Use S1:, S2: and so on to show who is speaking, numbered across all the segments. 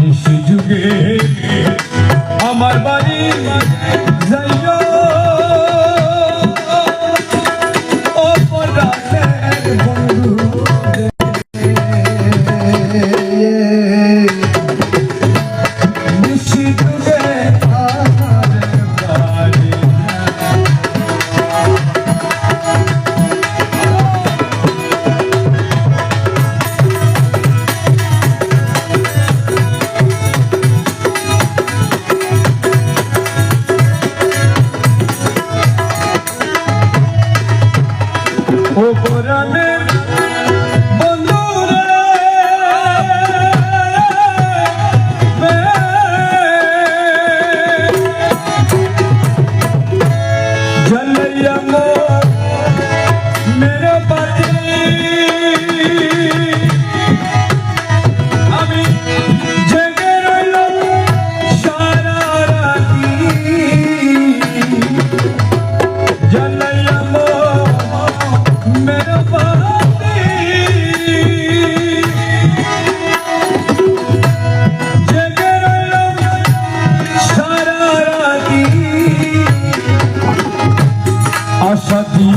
S1: নিশি যুগে আমার বাড়ি Oh, boy.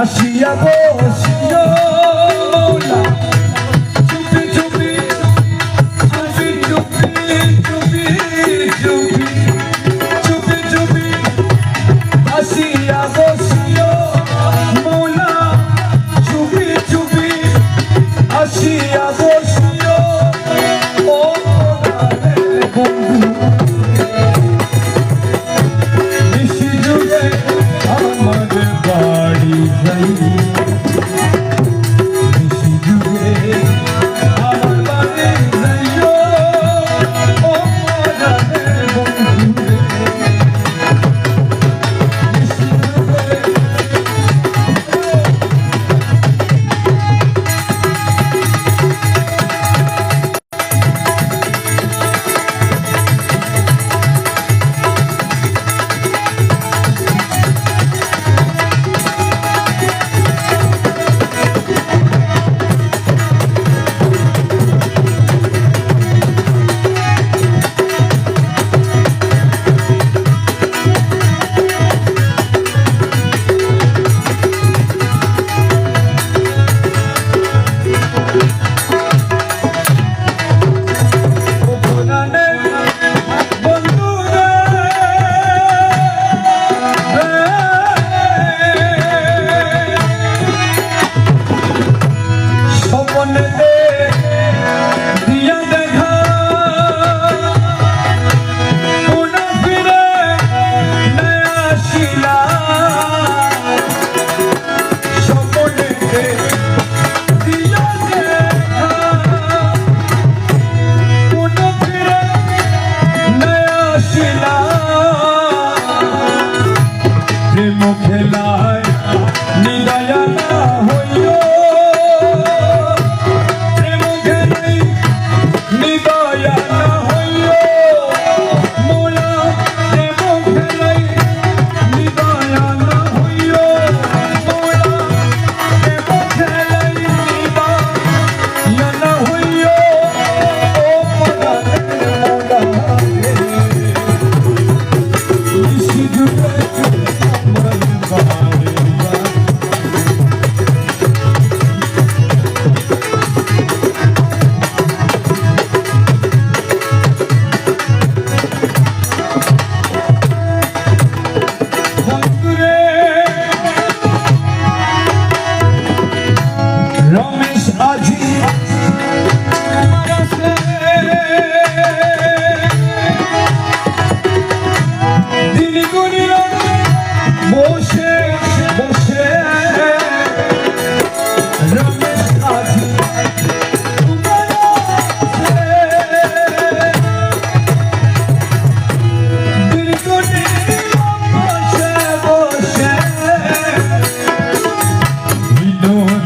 S1: Asiya Thank you.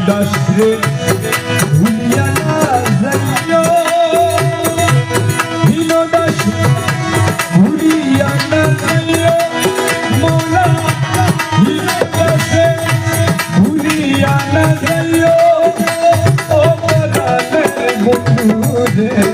S1: বিনোদাশ্রে ভুলিয়া না যাইও। বিনোদাশ্রে ভুলিয়া না যাইও। মৌলা বিনোদাশ্রে ভুলিয়া না যাইও। ও পরাণের বন্ধুরে নিশি